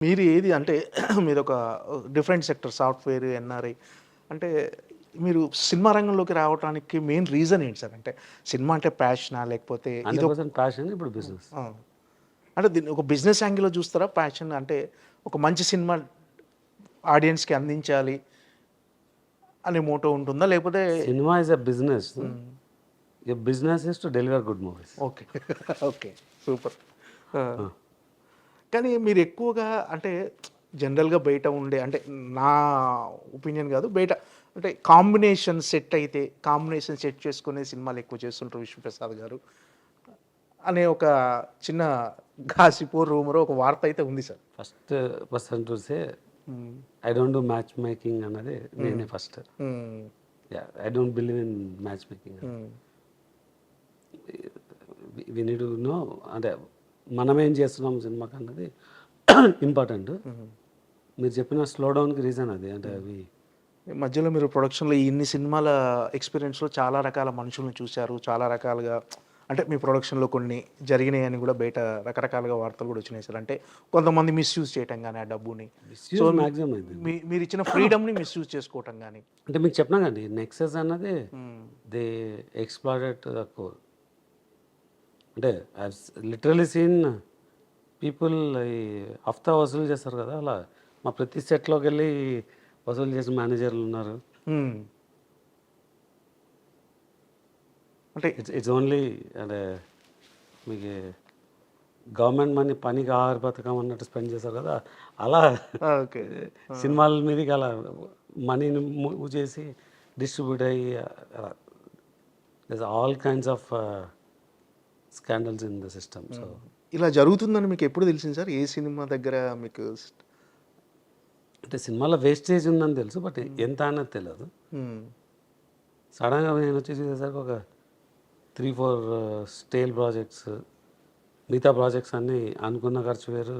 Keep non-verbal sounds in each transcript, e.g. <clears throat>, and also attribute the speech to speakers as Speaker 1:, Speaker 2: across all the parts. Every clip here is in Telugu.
Speaker 1: మీరు ఏది అంటే <clears throat> మీరు ఒక డిఫరెంట్ సెక్టర్ సాఫ్ట్వేర్ ఎన్ఆర్ఐ అంటే మీరు సినిమా రంగంలోకి రావడానికి మెయిన్ రీజన్ ఏంటి సార్? అంటే సినిమా అంటే ప్యాషనా లేకపోతే ఇది
Speaker 2: ప్యాషన్ ఇప్పుడు బిజినెస్.
Speaker 1: అంటే దీన్ని ఒక బిజినెస్ యాంగిల్లో చూస్తారా? ప్యాషన్ అంటే ఒక మంచి సినిమా ఆడియన్స్కి అందించాలి అనే మోటో ఉంటుందా? లేకపోతే
Speaker 2: cinema is a business business is to deliver good movies
Speaker 1: okay. <laughs> Okay. Super. కానీ మీరు ఎక్కువగా అంటే జనరల్గా బయట ఉండే అంటే నా ఒపీనియన్ కాదు బయట అంటే కాంబినేషన్ సెట్ అయితే కాంబినేషన్ సెట్ చేసుకునే సినిమాలు ఎక్కువ చేస్తుంటారు విష్ణుప్రసాద్ గారు అనే ఒక చిన్న గాసిపో రూమర్ ఒక వార్త అయితే ఉంది sir.
Speaker 2: First person say I don't do match making అన్నది నేనే first. I don't believe in match making.
Speaker 1: Mm.
Speaker 2: We need no అంటే మనం ఏం చేస్తున్నాం సినిమాకి అన్నది ఇంపార్టెంట్. మీరు చెప్పిన స్లో డౌన్కి రీజన్ అది అంటే అవి.
Speaker 1: మధ్యలో మీరు ప్రొడక్షన్లో ఇన్ని సినిమాల ఎక్స్పీరియన్స్లో చాలా రకాల మనుషులను చూశారు చాలా రకాలుగా అంటే మీ ప్రొడక్షన్లో కొన్ని జరిగినాయి అని కూడా బయట రకరకాలుగా వార్తలు కూడా వచ్చినాయి సార్. అంటే కొంతమంది మిస్యూజ్ చేయటం కానీ ఆ డబ్బుని.
Speaker 2: మ్యాక్సిమం అయింది
Speaker 1: మీ మీరు ఇచ్చిన ఫ్రీడమ్ని మిస్యూజ్ చేసుకోవటం కానీ
Speaker 2: అంటే మీకు చెప్పినా కండి నెక్సెస్ అన్నది దే ఎక్స్ప్లాయిడెడ్ ద కోర్ అంటే లిటరలీ సీన్ పీపుల్ ఈ హఫ్తా వసూలు చేస్తారు కదా అలా. మా ప్రతి సెట్లోకి వెళ్ళి వసూలు చేసిన మేనేజర్లు ఉన్నారు.
Speaker 1: అంటే
Speaker 2: ఇట్స్ ఇట్స్ ఓన్లీ అంటే మీకు గవర్నమెంట్ మనీ పనికి ఆహార పథకం అన్నట్టు స్పెండ్ చేస్తారు కదా అలా
Speaker 1: ఓకే.
Speaker 2: సినిమాల మీదకి అలా మనీని మూవ్ చేసి డిస్ట్రిబ్యూట్ అయ్యి all kinds of scandals in the system. So
Speaker 1: ఇలా జరుగుతుందని మీకు ఎప్పుడు తెలిసింది సార్? ఏ సినిమా దగ్గర మీకు
Speaker 2: అంటే సినిమాలో వేస్టేజ్ ఉందని తెలుసు బట్ ఎంత అన్నది తెలియదు
Speaker 1: మ్మ్.
Speaker 2: సడన్గా నేను వచ్చి చూసేసరికి ఒక త్రీ ఫోర్ స్టేల్ ప్రాజెక్ట్స్ మిగతా ప్రాజెక్ట్స్ అన్నీ అనుకున్న ఖర్చు వేరు.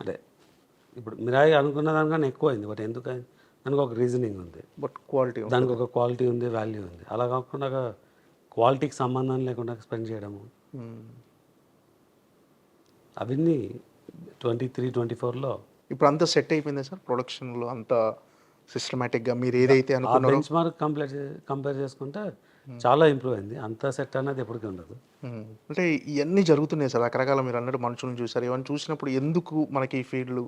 Speaker 2: అంటే ఇప్పుడు మిరాయి అనుకున్న దానికన్నా ఎక్కువ అయింది బట్ ఎందుకు అయింది? దానికి ఒక రీజనింగ్ ఉంది.
Speaker 1: బట్ క్వాలిటీ
Speaker 2: దానికి ఒక క్వాలిటీ ఉంది వాల్యూ ఉంది. అలా కాకుండా క్వాలిటీకి సంబంధం లేకుండా స్పెండ్ చేయడము. అవన్నీ ట్వంటీ త్రీ ట్వంటీ ఫోర్లో
Speaker 1: ఇప్పుడు అంతా సెట్ అయిపోయిందా సార్? ప్రొడక్షన్లో అంత సిస్టమేటిక్గా మీరు ఏదైతే అనుకున్నారో?
Speaker 2: బెంచ్ మార్క్ కంపేర్ కంపేర్ చేసుకుంటే చాలా ఇంప్రూవ్ అయింది. అంత సెట్ అనేది ఎప్పటికీ ఉండదు.
Speaker 1: అంటే ఇవన్నీ జరుగుతున్నాయి సార్. రకరకాల మీరు అన్నట్టు మనుషులను చూసారు ఇవన్నీ చూసినప్పుడు ఎందుకు మనకి ఈ ఫీల్డ్లు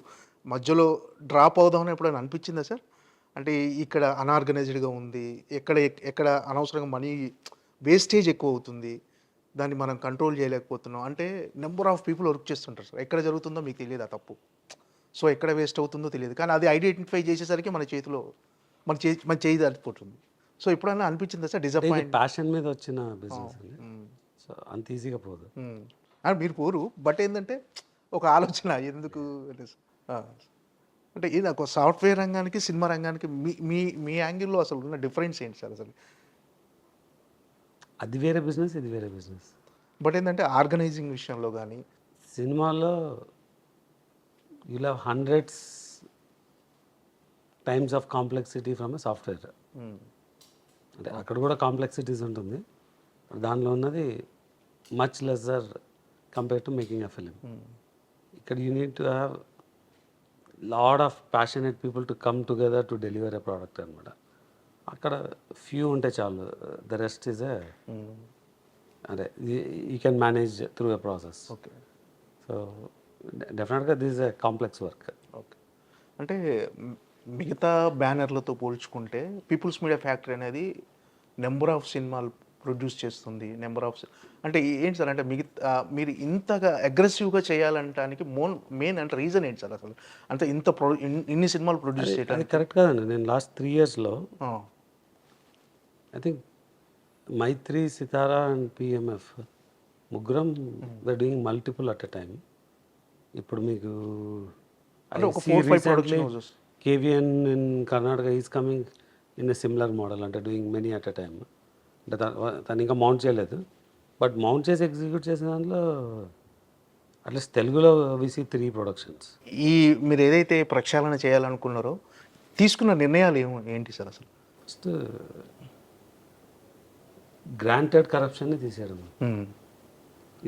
Speaker 1: మధ్యలో డ్రాప్ అవుదామని ఎప్పుడైనా అనిపించిందా సార్? అంటే ఇక్కడ అనార్గనైజ్డ్గా ఉంది. ఎక్కడ ఎక్కడ అనవసరంగా మనీ వేస్టేజ్ ఎక్కువ అవుతుంది దాన్ని మనం కంట్రోల్ చేయలేకపోతున్నాం. అంటే నెంబర్ ఆఫ్ పీపుల్ వర్క్ చేస్తుంటారు సార్. ఎక్కడ జరుగుతుందో మీకు తెలియదు ఆ తప్పు. సో ఎక్కడ వేస్ట్ అవుతుందో తెలియదు. కానీ అది ఐడెంటిఫై చేసేసరికి మన చేతిలో మన చేయి మన చేయి దాటిపోతుంది. సో ఎప్పుడైనా అనిపించిందా సార్? డిసప్పాయింట్
Speaker 2: ప్యాషన్ మీద వచ్చిన బిజినెస్ అండి. సో అంత ఈజీగా పోదు.
Speaker 1: ఆ, మీరు పోరు. బట్ ఏంటంటే ఒక ఆలోచన. ఎందుకు. అంటే ఇది ఒక సాఫ్ట్వేర్ రంగానికి సినిమా రంగానికి మీ మీ మీ యాంగిల్లో అసలు ఉన్న డిఫరెన్స్ ఏంటి సార్ అసలు?
Speaker 2: అది వేరే బిజినెస్ ఇది వేరే బిజినెస్.
Speaker 1: బట్ ఏంటంటే ఆర్గనైజింగ్ విషయంలో కానీ
Speaker 2: సినిమాలో you have hundreds times of complexity from a software అంటే అక్కడ కూడా కాంప్లెక్సిటీస్ ఉంటుంది. దానిలో ఉన్నది much lesser compare to making a film ఇక్కడ you need to have lot of passionate people to come together to deliver a product అనమాట అక్కడ ఫ్యూ ఉంటే చాలు. ద రెస్ట్ ఈజ్ అదే you can manage through a process
Speaker 1: okay
Speaker 2: so డెఫినెట్గా this a complex work
Speaker 1: okay అంటే మిగతా బ్యానర్లతో పోల్చుకుంటే పీపుల్స్ మీడియా ఫ్యాక్టరీ అనేది నెంబర్ ఆఫ్ సినిమాలు ప్రొడ్యూస్ చేస్తుంది. నెంబర్ ఆఫ్ అంటే ఏంటి సార్ అంటే మిగతా మీరు ఇంతగా అగ్రెసివ్గా చేయాలంటానికి మోన్ మెయిన్ అంటే రీజన్ ఏంటి సార్ అసలు? అంటే ఇంత ప్రొ ఇన్- ఇన్ని సినిమాలు ప్రొడ్యూస్
Speaker 2: అది
Speaker 1: చేయడానికి
Speaker 2: కరెక్ట్ కాదండి. నేను లాస్ట్ త్రీ ఇయర్స్లో I think Mythri Sithara and PMF ముగ్గురం the doing multiple at a time ఇప్పుడు మీకు. KVN in Karnataka is coming in a similar model అంటే doing many at a time అంటే తను తను ఇంకా మౌంట్ చేయలేదు. బట్ మౌంట్ చేసి ఎగ్జిక్యూట్ చేసిన దాంట్లో అట్లీస్ట్ తెలుగులో విసి త్రీ ప్రొడక్షన్స్
Speaker 1: ఈ మీరు ఏదైతే ప్రక్షాళన చేయాలనుకున్నారో తీసుకున్న నిర్ణయాలు ఏమో ఏంటి సార్ అసలు?
Speaker 2: ఫస్ట్ గ్రాంటెడ్ కరప్షన్ని తీసేయడం.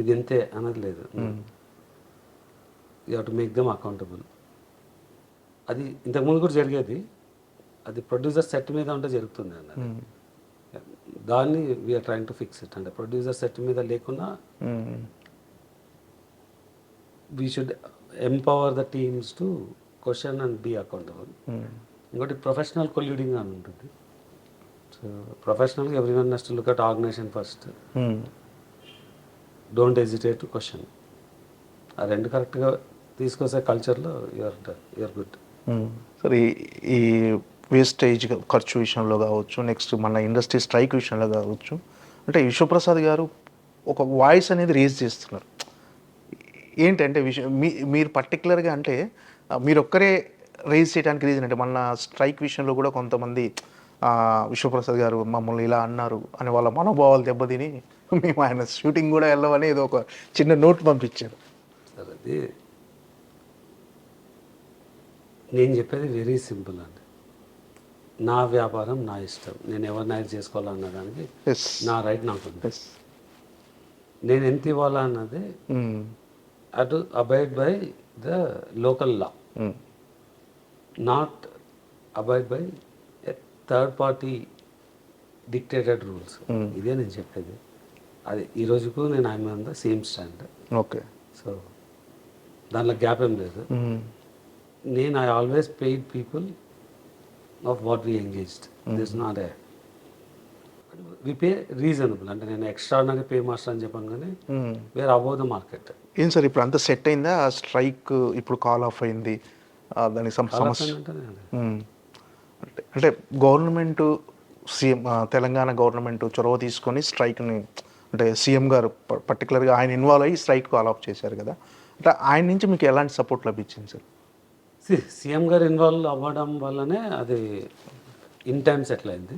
Speaker 2: ఇది ఇంతే అన్నది లేదు you to make them accountable. అది ఇంతకుముందు కూడా జరిగేది. అది ప్రొడ్యూసర్ సెట్ మీద ఉంటే జరుగుతుంది అన్నది. దాన్ని we're trying to fix it అంటే ప్రొడ్యూసర్ సెట్ మీద లేకున్నా we should empower the teams to question and be accountable ఇంకోటి ప్రొఫెషనల్ కొల్యూడింగ్ అని ఉంటుంది. సో ప్రొఫెషనల్గా every one next look at organisation first don't hesitate to question ఆ రెండు కరెక్ట్గా తీసుకొచ్చే కల్చర్లో యూఆర్ యూఆర్ గుడ్
Speaker 1: సరే ఈ- వేస్టేజ్ ఖర్చు విషయంలో కావచ్చు నెక్స్ట్ మన ఇండస్ట్రీ స్ట్రైక్ విషయంలో కావచ్చు అంటే విశ్వప్రసాద్ గారు ఒక వాయిస్ అనేది రేజ్ చేస్తున్నారు. ఏంటంటే విషయం మీ మీరు పర్టికులర్గా అంటే మీరు ఒక్కరే రేజ్ చేయడానికి రీజన్ అంటే మన స్ట్రైక్ విషయంలో కూడా కొంతమంది విశ్వప్రసాద్ గారు మమ్మల్ని ఇలా అన్నారు అని వాళ్ళ మనోభావాలు దెబ్బతిని మేము ఆయన షూటింగ్ కూడా వెళ్ళమని ఏదో ఒక చిన్న నోట్ పంపించారు.
Speaker 2: అది నేను చెప్పేది వెరీ సింపుల్ అండి. నా వ్యాపారం నా ఇష్టం. నేను ఎవరిని హైర్ చేసుకోవాలన్న దానికి నా రైట్ నాకు నేను ఎంత ఇవ్వాలా అన్నది అటు abide by the local law not abide by third party dictated rules. ఇదే నేను చెప్పేది. అది ఈ రోజుకు నేను I'm on the same stand.
Speaker 1: Okay.
Speaker 2: So దాంట్లో గ్యాప్ ఏం లేదు. నేను I always paid people of what we engaged. This not a we pay reasonable అంటే నేను ఎక్స్ట్రాడినరీ పే మాస్టర్ అని చెప్పాను కానీ వేర్ అబౌవ్ ద మార్కెట్
Speaker 1: ఏం సార్ ఇప్పుడు అంతా సెట్ అయిందా? స్ట్రైక్ ఇప్పుడు కాల్ ఆఫ్ అయింది. దానికి సమ- సమస్య. అంటే గవర్నమెంట్ సీఎం తెలంగాణ గవర్నమెంట్ చొరవ తీసుకొని స్ట్రైక్ని అంటే సీఎం గారు పర్టికులర్గా ఆయన ఇన్వాల్వ్ అయ్యి స్ట్రైక్ కాల్ ఆఫ్ చేశారు కదా. అంటే ఆయన నుంచి మీకు ఎలాంటి సపోర్ట్ లభించింది సార్?
Speaker 2: సీఎం గారు ఇన్వాల్వ్ అవ్వడం వల్లనే అది ఇన్ టైం సెటిల్ అయింది.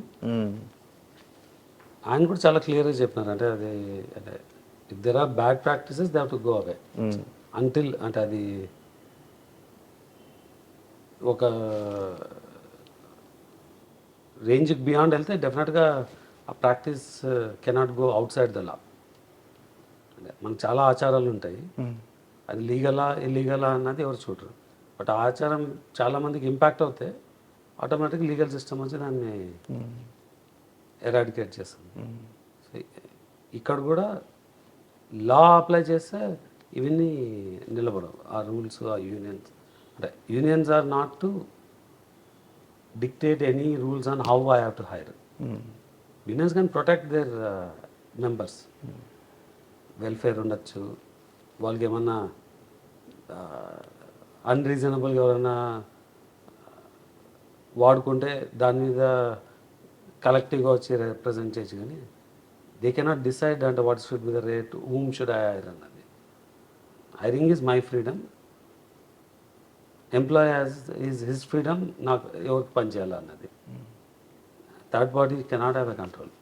Speaker 2: ఆయన కూడా చాలా క్లియర్గా చెప్పినారు. అంటే అది అంటే if there are bad practices they to go away. Until అంటే అది ఒక రేంజ్కి బియాండ్ వెళ్తే డెఫినెట్గా ఆ practice cannot go outside the law అంటే మనకు చాలా ఆచారాలు ఉంటాయి.
Speaker 1: మ్మ్.
Speaker 2: అది లీగలా ఇల్లీగలా అన్నది ఎవరు చూడరు. బట్ ఆ ఆచారం చాలామందికి ఇంపాక్ట్ అవుతే ఆటోమేటిక్ లీగల్ సిస్టమ్ వచ్చి దాన్ని. ఎరాడికేట్ చేస్తుంది. సో ఇక్కడ కూడా లా అప్లై చేస్తే ఇవన్నీ నిలబడవు. ఆ రూల్స్ ఆ యూనియన్స్ అంటే unions are not to dictate any rules on how I have to hire
Speaker 1: hmm.
Speaker 2: Can protect their members welfare ఉండొచ్చు. వాళ్ళకి ఏమన్నా అన్రీజనబుల్ ఎవరైనా వాడుకుంటే దాని మీద కలెక్టివ్గా వచ్చి రిప్రజెంట్ చేయొచ్చు కానీ దే కెనాట్ డిసైడ్ అంటే what should be the rate whom should I hire అన్నది. Hiring is my freedom employ as is his freedom నాకు ఎవరికి పని చేయాలన్నది third party cannot have a control